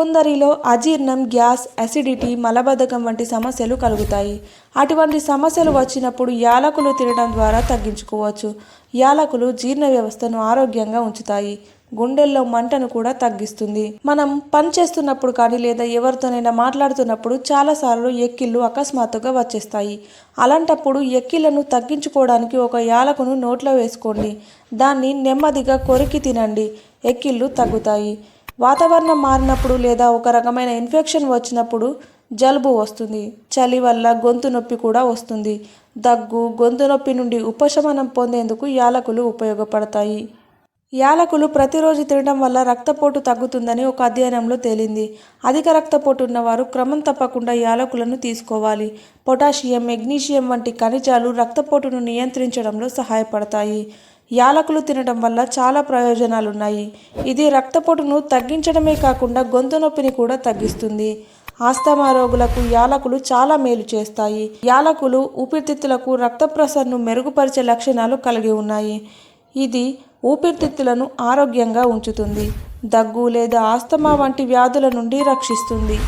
కొందరిలో అజీర్ణం gas acidity మలబద్ధకం వంటి సమస్యలు కలుగుతాయి. అటువంటి సమస్యలు వచ్చినప్పుడు యాలకులు తినడం ద్వారా తగ్గించుకోవచ్చు. యాలకులు జీర్ణ వ్యవస్థను ఆరోగ్యంగా ఉంచుతాయి. గుండెల్లో మంటను కూడా తగ్గిస్తుంది. మనం పని చేస్తున్నప్పుడు కానీ లేదా ఎవరితోనైనా మాట్లాడుతున్నప్పుడు చాలాసార్లు ఎక్కిళ్ళు అకస్మాత్తుగా వచ్చేస్తాయి. అలాంటప్పుడు ఎక్కిళ్ళను తగ్గించుకోవడానికి ఒక యాలకును నోట్లో వేసుకోండి. దాన్ని నెమ్మదిగా కొరికి తినండి. ఎక్కిళ్ళు తగ్గుతాయి. వాతావరణం మారినప్పుడు లేదా ఒక రకమైన ఇన్ఫెక్షన్ వచ్చినప్పుడు జలుబు వస్తుంది. చలి వల్ల గొంతు నొప్పి కూడా వస్తుంది. దగ్గు గొంతు నొప్పి నుండి ఉపశమనం పొందేందుకు యాలకులు ఉపయోగపడతాయి. యాలకులు ప్రతిరోజు తినడం వల్ల రక్తపోటు తగ్గుతుందని ఒక అధ్యయనంలో తేలింది. అధిక రక్తపోటు ఉన్నవారు క్రమం తప్పకుండా యాలకులను తీసుకోవాలి. పొటాషియం మెగ్నీషియం వంటి ఖనిజాలు రక్తపోటును నియంత్రించడంలో సహాయపడతాయి. యాలకులు తినడం వల్ల చాలా ప్రయోజనాలున్నాయి. ఇది రక్తపోటును తగ్గించడమే కాకుండా గొంతు నొప్పిని కూడా తగ్గిస్తుంది. ఆస్తమా రోగులకు యాలకులు చాలా మేలు చేస్తాయి. యాలకులు ఊపిరితిత్తులకు రక్త ప్రసరణను మెరుగుపరిచే లక్షణాలు కలిగి ఉన్నాయి. ఇది ఊపిరితిత్తులను ఆరోగ్యంగా ఉంచుతుంది. దగ్గు లేదా ఆస్తమా వంటి వ్యాధుల నుండి రక్షిస్తుంది.